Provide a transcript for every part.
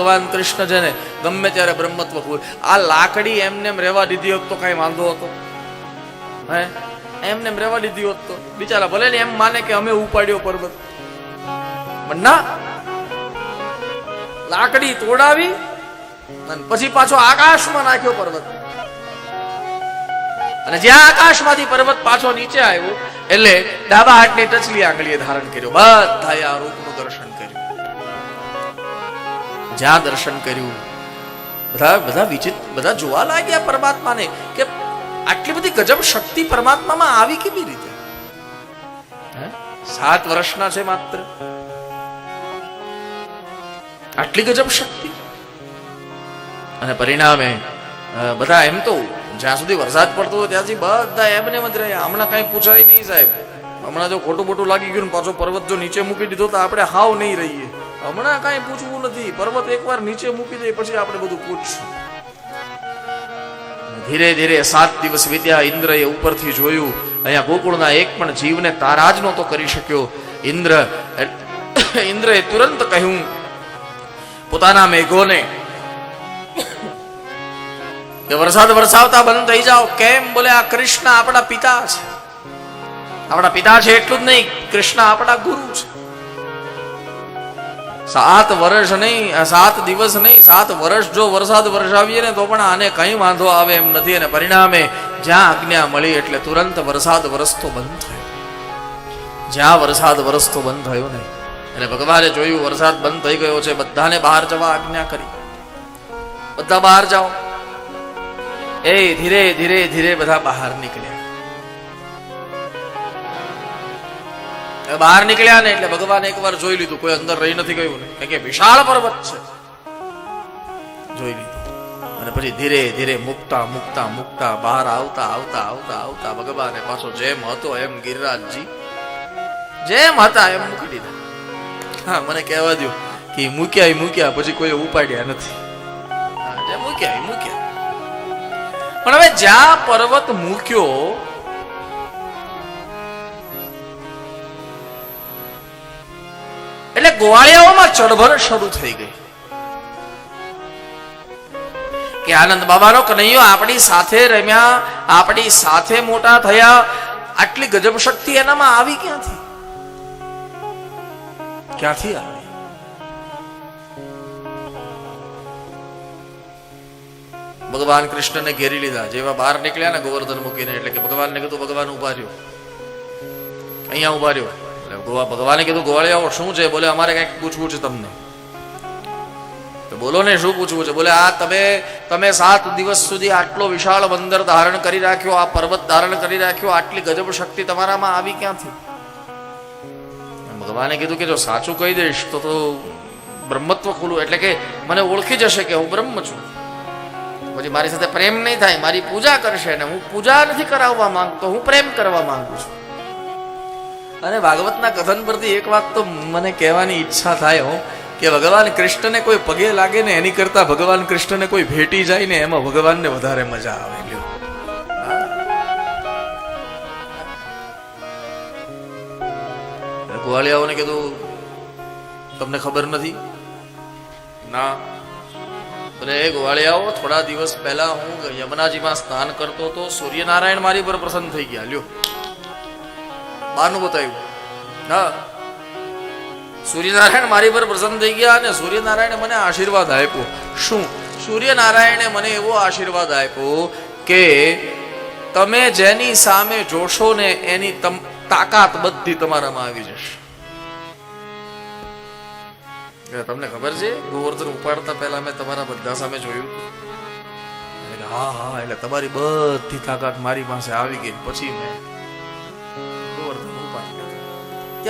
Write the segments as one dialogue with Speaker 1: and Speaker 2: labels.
Speaker 1: ભગવાન કૃષ્ણ છે ને ગમે ત્યારે બ્રહ્મત્વ પૂર આ લાકડી એમને એમ રહેવા દીધી હોત તો કઈ વાંધો હતો. હે? એમને એમ રહેવા દીધી હોત તો. બિચારા ભલે ને એમ માને કે અમે ઉપાડ્યો પર્વત. પણ ના. લાકડી તોડાવી અને પછી પાછો આકાશમાં નાખ્યો પર્વત. અને જ્યાં આકાશમાંથી પર્વત પાછો નીચે આવ્યો, એટલે ડાબા હાથની ટચલી આંગળીએ ધારણ કર્યો. બધા આ રૂપનું જ્યાં દર્શન કર્યું. બધા બધા વિચિત્ર બધા જોવા લાગ્યા પરમાત્માને કે આટલી બધી ગજબ શક્તિ પરમાત્મામાં આવી કેવી રીતે? સાત વર્ષના છે માત્ર. આટલી ગજબ શક્તિ? અને પરિણામે બધા એમ તો જ્યાં સુધી વરસાદ પડતો હોય ત્યાંથી બધા એમને ને જ રહ્યા હમણાં કઈ પૂછાય નહીં સાહેબ. હમણાં જો ખોટું મોટું લાગી ગયું ને પાછો પર્વત જો નીચે મૂકી દીધો તો આપણે હાવ નહીં રહીએ. હમણાં કાંઈ પૂછવું નથી. પર્વત એકવાર નીચે મૂકી દે, પછી આપણે બધું પૂછશું. ધીરે ધીરે સાત દિવસ વીત્યા, ઇન્દ્રએ ઉપરથી જોયું. અહીંયા ગોકુળના એક પણ જીવને તારા જ નહોતો કરી શક્યો. ઇન્દ્ર ઇન્દ્રએ તુરંત કહ્યું, પોતાના મેઘોને કે વરસાદ વરસાવતા બંધ થઈ જાઓ. કેમ બોલે, આ કૃષ્ણ આપણા પિતા છે. આપણા પિતા છે એટલું જ નહીં, કૃષ્ણ આપણા ગુરુ છે. સાત વર્ષ નહીં સાત દિવસ નહીં, સાત વર્ષ જો વરસાદ વરસાવીએ ને તો પણ આને કઈ વાંધો આવે એમ નથી અને પરિણામે જ્યાં આજ્ઞા મળી એટલે તુરંત વરસાદ વરસતો બંધ થયો. જ્યાં વરસાદ વરસતો બંધ થયો નહીં. એટલે ભગવાને જોયું વરસાદ બંધ થઈ ગયો છે, બધાને બહાર જવા આજ્ઞા કરી. બધા બહાર જાઓ. એ ધીરે ધીરે ધીરે બધા બહાર નીકળ્યા. બહાર નીકળ્યા ને એટલે ભગવાને એકવાર જોઈ લીધું. કોઈ અંદર રહી નથી ગયું. ને કે વિશાળ પર્વત છે. જોઈ લીધું. અને પછી ધીરે ધીરે મુકતા મુકતા મુકતા બહાર આવતા આવતા આવતા આવતા ભગવાને પાછો જેમ હતો એમ ગિરિરાજજી જેમ હતા એમ મૂકી દીધા. હા, મને કહેવા દો કે મૂક્યા મૂક્યા પછી કોઈ ઉપાડ્યા નથી. જે મૂક્યા મૂક્યા. પણ હવે જ્યાં પર્વત મૂક્યો ગોવાળિયાઓમાં ચળભર શરૂ થઈ ગઈ. કે આનંદ બાબાનો કનૈયો આપણી સાથે રમ્યા, આપણી સાથે મોટા થયા, આટલી ગજબ શક્તિ એનામાં આવી ક્યાંથી? ક્યાંથી આવી? ભગવાન કૃષ્ણને ઘેરી લીધા, જેવા બહાર નીકળ્યા ને ગોવર્ધન મૂકીને, એટલે કે ભગવાનને કીધું, ભગવાન ઊભા રહ્યો. અહીંયા ઊભા રહ્યો. એટલે ગોવા ભગવાને કીધું ગોવાળિયાઓ શું છે? બોલે, અમારે કંઈક પૂછવું છે તમને. તો બોલો ને, શું પૂછવું છે? બોલે, આ તમે તમે સાત દિવસ સુધી આટલો વિશાળ બંદર ધારણ કરી રાખ્યો, આ પર્વત ધારણ કરી રાખ્યો, આટલી ગજબ શક્તિ તમારામાં આવી ક્યાંથી? ભગવાને કીધું કે, જો સાચું કહી દઈશ, તો તો બ્રહ્મત્વ ખુલ્લું. એટલે કે, મને ઓળખી જશે કે હું બ્રહ્મ છું. પછી મારી સાથે પ્રેમ નહીં થાય, મારી પૂજા કરશે ને હું પૂજા નથી કરાવવા માંગતો, હું પ્રેમ કરવા માંગુ છું. અને ભાગવતના કથન પરથી એક વાત તો મને કહેવાની ઈચ્છા થાય હો, કે ભગવાન કૃષ્ણને કોઈ પગે લાગે ને એની કરતા ભગવાન કૃષ્ણને કોઈ ભેટી જાય ને એમાં ભગવાનને વધારે મજા આવે. લ્યો. ગોવાળિયાઓને કીધું, તમને ખબર નથી? ના. અરે ગોવાળિયાઓ થોડા દિવસ પહેલા હું યમુનાજીમાં સ્નાન કરતો હતો સૂર્યનારાયણ મારી પર પ્રસન્ન થઈ ગયા. લ્યો. બારનું બતાવ્યું. હા. સૂર્યનારાયણ મારી પર પ્રસન્ન થઈ ગયા અને સૂર્યનારાયણે મને આશીર્વાદ આપ્યો. શું? સૂર્યનારાયણે મને એવો આશીર્વાદ આપ્યો કે તમે જેની સામે જોશો ને એની તાકાત બધી તમારામાં આવી જશે. તમને ખબર છે, ગોવર્ધન ઉપાડતા પહેલા મેં તમારા બધા સામે જોયું. હા હા, એટલે તમારી બધી તાકાત મારી પાસે આવી ગઈ પછી મેં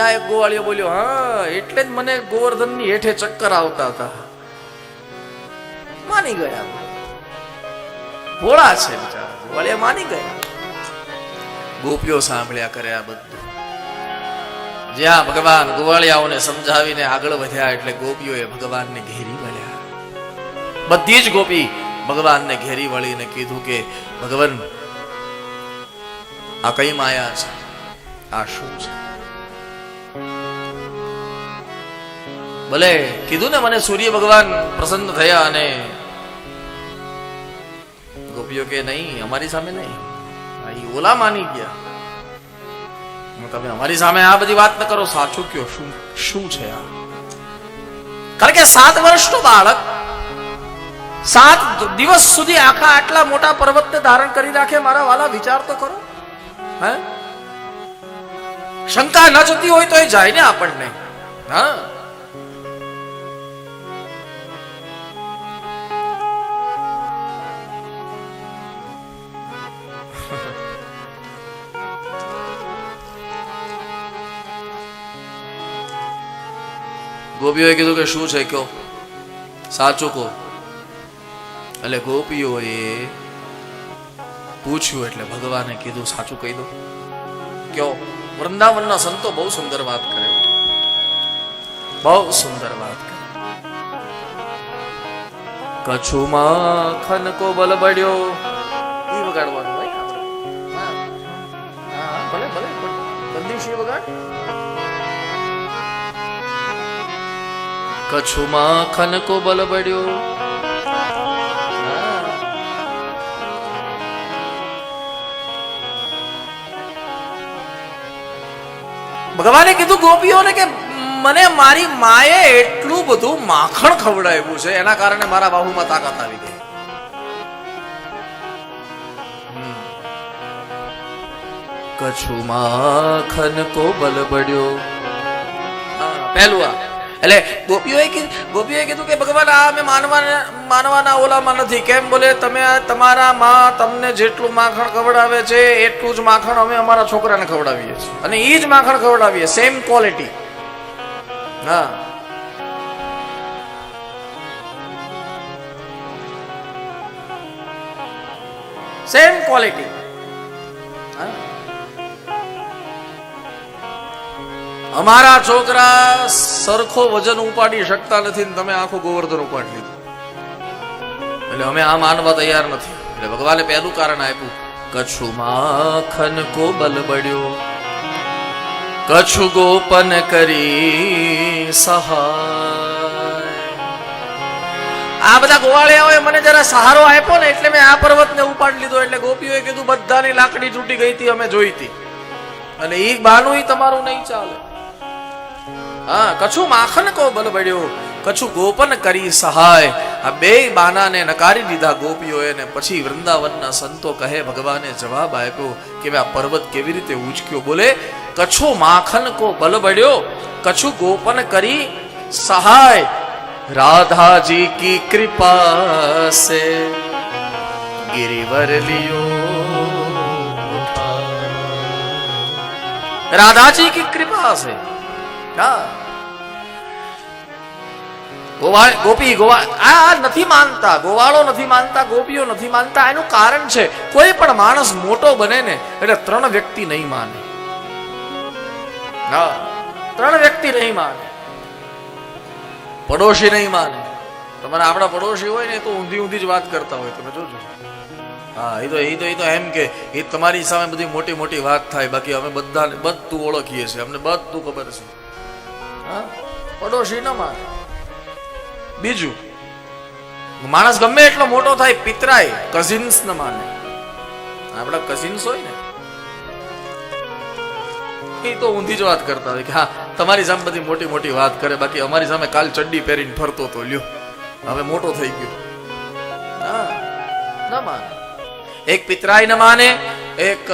Speaker 1: ત્યાં એક ગોવાળિયો બોલ્યો, હા, એટલે જ મને ગોવર્ધનની હેઠે ચક્કર આવતા હતા. માની ગયા. ભોળા છે બિચારા ગોવાળીએ માની ગયા. ગોપીઓ સાંભળ્યા કરે આ બધું. જ્યાં ભગવાન ગોવાળિયાઓને સમજાવીને આગળ વધ્યા એટલે ગોપીઓએ ભગવાનને ઘેરી વળ્યા. બધી જ ગોપી ભગવાનને ઘેરી વળીને કીધું કે, ભગવાન, આ કઈ માયા છે? આ શું છે? ભલે કીધું ને મને સૂર્ય ભગવાન પ્રસન્ન થયા અને ગોપીઓ કે નહીં, અમારી સામે નહીં. ઓલા માની ગયા. તમે અમારી સામે આ બધી વાત ન કરો, સાચું કયો, શું શું છે આ? કારણ કે સાત વર્ષનું બાળક, સાત દિવસ સુધી આખા આટલા મોટા પર્વતને ધારણ કરી રાખે, મારા વાલા વિચાર તો કરો. હે? શંકા ન જતી હોય તો એ જાય ને આપણને. હા? ગોપીઓએ કીધું કે શું છે કયો સાચું કહો. એટલે ગોપીઓએ પૂછ્યું એટલે ભગવાને કીધું, સાચું કહી દો. કયો વૃંદાવનના સંતો બહુ સુંદર વાત કરે. બહુ સુંદર વાત કરે. કચ્છુ ખનકો બલ બળ્યો એ વગાડવાનું હોય ભલે ભલે બંદીશી વગાડ. કચ્છુ ખનકો કો બલ બળ્યો ભગવાને કીધું ગોપીઓને કે મને મારી માએ એટલું બધું માખણ ખવડાવ્યું છે એના કારણે મારા બાહુમાં તાકાત આવી ગઈ. હમ. કછુ માખન કો બલ બળ્યો પહેલું આ. એટલે ગોપીઓએ કીધું ગોપીઓએ કીધું કે, ભગવાન, આ અમે માનવાના માનવાના ઓલામાં નથી. કેમ બોલે, તમે તમારા માં તમને જેટલું માખણ ખવડાવે છે, એટલું જ માખણ અમે અમારા છોકરાને ખવડાવીએ છીએ. અને એ જ માખણ ખવડાવીએ સેમ ક્વોલિટી હા. સેમ ક્વોલિટી અમારા છોકરા સરખો વજન ઉપાડી શકતા નથી ને તમે આખું ગોવર્ધન ઉપાડી લીધું. એટલે અમે આ માનવા તૈયાર નથી. એટલે ભગવાને પહેલું કારણ આપ્યું કચ્છુ માખન કો બલ બળ્યો કચ્છુ ગોપન કરી સહાય. આ બધા ગોવાળિયાઓએ મને જરા સહારો આપ્યો ને એટલે મેં આ પર્વતને ઉપાડી લીધો. એટલે ગોપીઓએ કીધું, બધાની લાકડી તૂટી ગઈ હતી, અમે જોઈ હતી. અને એ બાનું તમારું નહીં ચાલે. હા કછું માખન કો બલ બળ્યો કછું ગોપન કરી સહાય આ બે બાનાને નકારી દીધા ગોપીઓએ ને પછી વૃંદાવનના સંતો કહે ભગવાને જવાબ આપ્યો કે ભાઈ આ પર્વત કેવી રીતે ઉચક્યો બોલે કછું માખન કો બલ બળ્યો કછું ગોપન કરી સહાય રાધાજી કી કૃપા સે गिरिवर लियो उठा। राधाजी की कृपा से હા ગોવાળ ગોપી, ગોવા આ નથી માનતા, ગોવાળો નથી માનતા, ગોપીઓ નથી માનતા, એનું કારણ છે, કોઈ પણ માણસ મોટો બને ને, એટલે ત્રણ વ્યક્તિ નહીં માને. હા, ત્રણ વ્યક્તિ નહીં માને. પડોશી નહીં માને. તમારા આપણા પડોશી હોય ને, એ તો ઊંધી ઊંધી જ વાત કરતા હોય, તમે જોજો. હા, એ તો એ તો એ તો એમ કે, એ તમારી સામે બધી મોટી મોટી વાત થાય, બાકી અમે બધા બધું ઓળખીએ છીએ, અમને બધું ખબર છે. પડોશી ન મારે. બીજું, માણસ ગમે એટલો મોટો થાય, પિતરાય કઝિન્સ ન માને. આપણા કઝિન્સ હોય ને એ તો ઊંધી જ વાત કરતા હોય કે હા, તમારી સામે બધી મોટી મોટી વાત કરે, બાકી અમારી સામે કાલ ચડ્ડી પહેરીને ફરતો તો લ્યો. હવે મોટો થઈ ગયો. હા, ના માને. એક પિતરાય ન માને, એક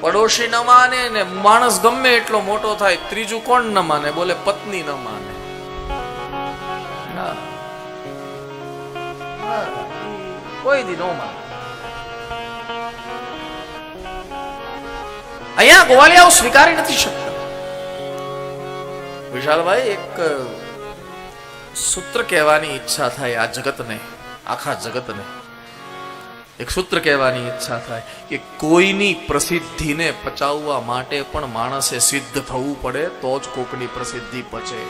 Speaker 1: પડોશી ન માને ને માણસ ગમે એટલો મોટો થાય, ત્રીજું કોણ ન માને? બોલે પત્ની ન માને. કોઈ દી ન માને. અહીંયા ગોવાળિયાઓ સ્વીકારી નથી શકતા. વિશાલભાઈ, એક સૂત્ર કહેવાની ઈચ્છા થાય આ જગતને, આખા જગતને. એક સૂત્ર કહેવાની ઈચ્છા થાય કે કોઈની પ્રસિદ્ધિને પચાવવા માટે પણ માણસે સિદ્ધ થવું પડે, તો જ કોકની પ્રસિદ્ધિ પચે.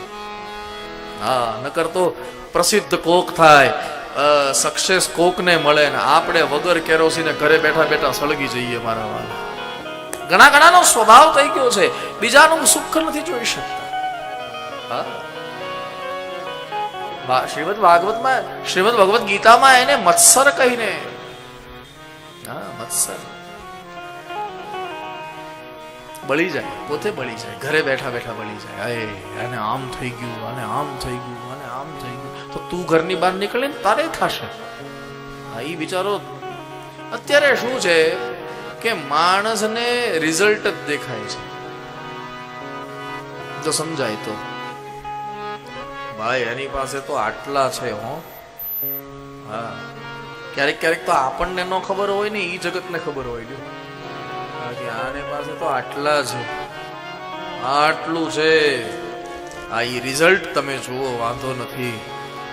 Speaker 1: હા, નકર તો પ્રસિદ્ધ કોક થાય સક્સેસ કોકને મળે ને આપણે વગર કેરોસીને ઘરે બેઠા બેઠા સળગી જઈએ મારા વાળા ઘણા ઘણાનો સ્વભાવ થઈ ગયો છે, બીજાનું સુખ નથી જોઈ શકતા. હા? શ્રીમદ ભાગવતમાં, શ્રીમદ ભગવત ગીતામાં એને મત્સર કહીને હા બળી જાય, પોતે બળી જાય. ઘરે બેઠા બેઠા બળી જાય. અરે, આને આમ થઈ ગયું અને આમ થઈ ગયું અને આમ થઈ ગયું. તો તું ઘરની બહાર નીકળે ને તારે થશે. હા એ બિચારો અત્યારે શું છે કે માણસને રિઝલ્ટ જ દેખાય છે. જો સમજાય તો. ભાઈ, એની પાસે તો આટલા છે, હો. હા. ક્યારેક ક્યારેક તો આપણને ન ખબર હોય ને એ જગતને ખબર હોય. બાકી આને પાસે તો આટલા છે આટલું છે. આ એ રિઝલ્ટ તમે જુઓ, વાંધો નથી.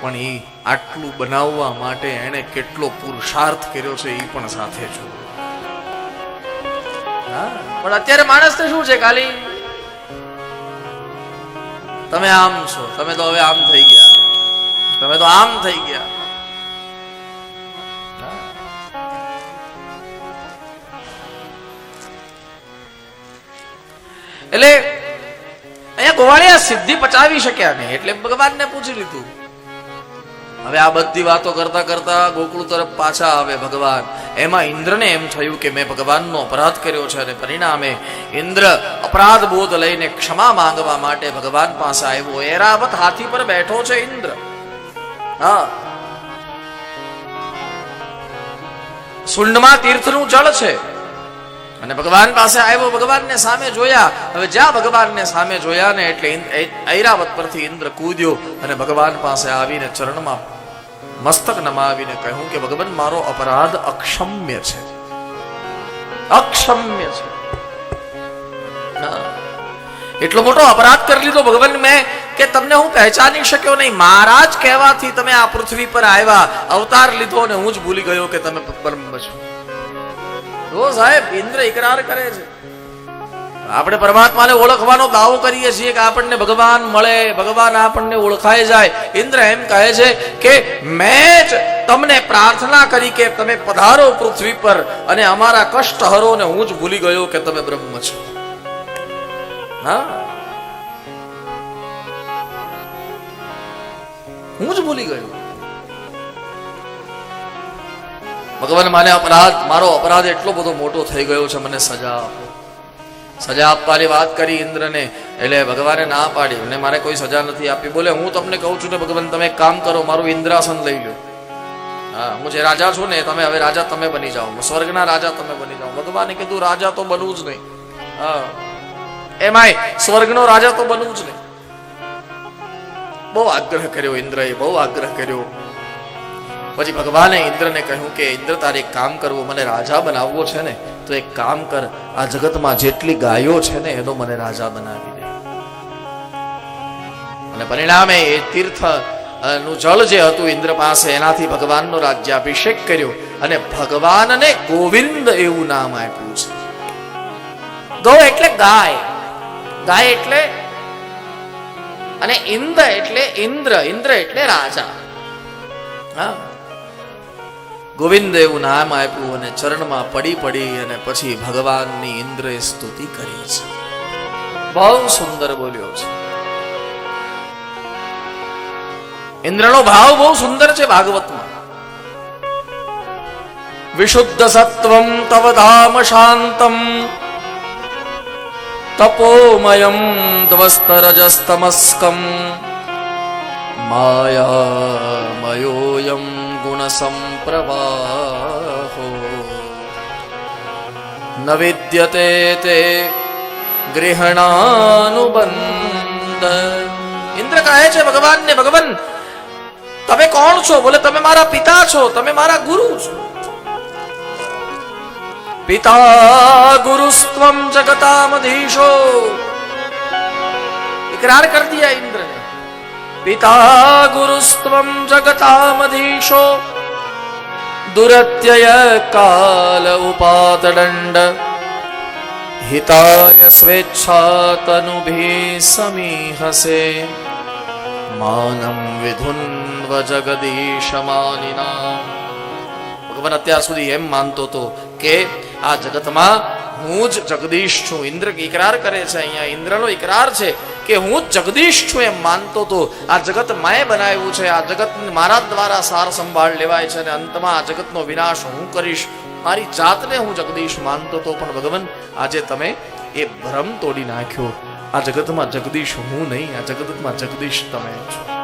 Speaker 1: પણ એ આટલું બનાવવા માટે એણે કેટલો પુરુષાર્થ કર્યો છે એ પણ સાથે જુઓ. પણ અત્યારે માણસને શું છે ખાલી? તમે આમ છો. તમે તો હવે આમ થઈ ગયા. તમે તો આમ થઈ ગયા. એટલે અહીંયા ગોવાળિયા સિદ્ધિ પચાવી શક્યા નહીં, એટલે ભગવાનને પૂછી લીધું. હવે આ બધી વાતો કરતા કરતા ગોકુળ તરફ પાછા આવે ભગવાન. એમાં ઇન્દ્રને એમ થયું કે મેં ભગવાનનો અપરાધ કર્યો છે અને પરિણામે ઇન્દ્ર અપરાધ બોધ લઈને ક્ષમા માંગવા માટે ભગવાન પાસે આવ્યો. એરાવત હાથી પર બેઠો છે ઇન્દ્ર. હા. સુંડમાં તીર્થનું જળ છે. અને ભગવાન પાસે આવ્યો, ભગવાનને સામે જોયા. હવે જ્યાં ભગવાનને સામે જોયા ને એટલે ઐરાવત પરથી ઇન્દ્ર કૂદ્યો અને ભગવાન પાસે આવીને ચરણમાં મસ્તક નમાવીને કહ્યું કે, ભગવાન, મારો અપરાધ અક્ષમ્ય છે. અક્ષમ્ય છે. એટલો મોટો અપરાધ કરી લીધો ભગવાન મેં કે તમને હું પહેચાની શક્યો નહીં. મારા જ કહેવાથી તમે આ પૃથ્વી પર આવ્યા. અવતાર લીધો અને હું જ ભૂલી ગયો કે તમે પરમ છો. જો સાહેબ, ઇન્દ્ર ઇકરાર કરે છે. આપણે પરમાત્માને ઓળખવાનો દાવો કરીએ છીએ કે આપણને ભગવાન મળે, ભગવાન આપણને ઓળખાઈ જાય. ઇન્દ્ર એમ કહે છે કે, મેં જ તમને પ્રાર્થના કરી કે તમે પધારો પૃથ્વી પર અને અમારા કષ્ટ હરો ને હું જ ભૂલી ગયો કે તમે બ્રહ્મ છો. હા? હું જ ભૂલી ગયો. ભગવાન માને અપરાધ, મારો અપરાધ એટલો બધો મોટો થઈ ગયો છે, મને સજા આપો. સજા આપવાની વાત કરી ઇન્દ્રને, એટલે ભગવાને ના પાડી. અને મારે કોઈ સજા નથી આપી. બોલે, હું તમને કહું છું ને ભગવાન, તમે કામ કરો, મારું ઇન્દ્રાસન લઈ લો હા, હું જે રાજા છું ને, તમે હવે રાજા, તમે બની જાઓ. સ્વર્ગના રાજા, તમે બની જાઓ. ભગવાને કીધું, રાજા તો બનવું જ નહીં. હા. એમાંય સ્વર્ગનો રાજા તો બનવું જ નહીં. બહુ આગ્રહ કર્યો ઇન્દ્રએ, બહુ આગ્રહ કર્યો. પછી ભગવાને ઇન્દ્રને કહ્યું કે, ઇન્દ્ર, તારે એક કામ કરવું, મને રાજા બનાવવો છે ને, તો એક કામ કર, આ જગતમાં જેટલી ગાયો છે ને, એનો મને રાજા બનાવી દે. અને પરિણામે એ તીર્થનું જળ જે હતું ઇન્દ્ર પાસે, એનાથી ભગવાનનો રાજ્યાભિષેક કર્યો અને ભગવાનને ગોવિંદ એવું નામ આપ્યું છે. ગૌ એટલે ગાય. ગાય એટલે અને ઇન્દ્ર એટલે ઇન્દ્ર ઇન્દ્ર એટલે રાજા. હા? ગોવિંદ એવું નામ આપ્યું અને ચરણમાં પડી પડી અને પછી ભગવાનની ઇન્દ્રે સ્તુતિ કરી છે. બહુ સુંદર બોલ્યો છે. ઇન્દ્રનો ભાવ બહુ સુંદર છે ભાગવતમાં. વિશુદ્ધ સત્વમ તવ ધામ શાંતમ. તપોમયમ ધ્વસ્તરજસ્તમસ્કમ માયામયોऽयं ગુણસંપ્રવાહો ન વિદ્યતે તે ગૃહણાનુબંધ ઇન્દ્ર કહે છે ભગવાનને ભગવાન તમે કોણ છો બોલે તમે મારા પિતા છો તમે મારા ગુરુ છો પિતા ગુરુસ્ત્વમ જગતામધીશો इकरार कर दिया इंद्र પિતા ગુરુસ્ત્વમ જગતામધીશો દુરત્યય કાલ ઉપાતદંડ હિતાય સ્વેચ્છાતનુભી સમીહસે માનમ વિધુન્વ જગદીશ માનિના ભગવાન અત્યાર સુધી એમ માનતો હતો કે આ જગતમાં હું જ જગદીશ છું. ઇન્દ્ર ઇકરાર કરે છે અહીંયા. ઇન્દ્રનો ઇકરાર છે કે હું જગદીશ છું એમ માનતો તો આ જગત માએ બનાવ્યું છે. આ જગત મારા દ્વારા સાર સંભાળ લેવાય છે અને અંતમાં આ જગતનો વિનાશ હું કરીશ. મારી જાતને હું જગદીશ માનતો તો. પણ ભગવાન, આજે તમે એ ભ્રમ તોડી નાખ્યો. આ જગતમાં જગદીશ હું નહીં, આ જગતમાં જગદીશ તમે છો.